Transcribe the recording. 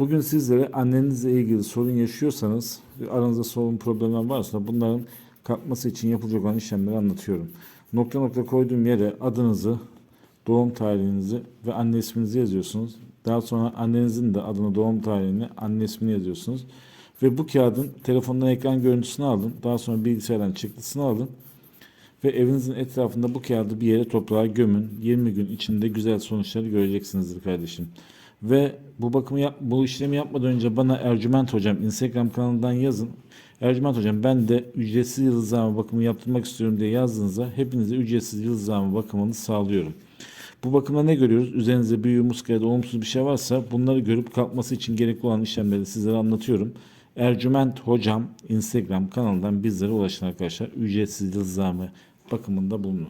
Bugün sizlere annenizle ilgili sorun yaşıyorsanız, aranızda sorun problemler varsa bunların kalkması için yapılacak olan işlemleri anlatıyorum. Nokta nokta koyduğum yere adınızı, doğum tarihinizi ve anne isminizi yazıyorsunuz. Daha sonra annenizin de adını, doğum tarihini, anne ismini yazıyorsunuz. Ve bu kağıdın telefondan ekran görüntüsünü alın. Daha sonra bilgisayardan çıktısını alın. Ve evinizin etrafında bu kağıdı bir yere toprağa gömün. 20 gün içinde güzel sonuçları göreceksinizdir kardeşim. Ve bu bakımı yap, bu işlemi yapmadan önce bana Ercüment Hocam Instagram kanalından yazın. Ercüment Hocam ben de ücretsiz yıldızlama bakımı yaptırmak istiyorum diye yazdığınızda hepinize ücretsiz yıldızlama bakımını sağlıyorum. Bu bakımda ne görüyoruz? Üzerinizde büyü, muska ya da olumsuz bir şey varsa bunları görüp kalkması için gerekli olan işlemleri sizlere anlatıyorum. Ercüment Hocam Instagram kanalından bizlere ulaşın arkadaşlar. Ücretsiz yıldızlama bakımında bulunun.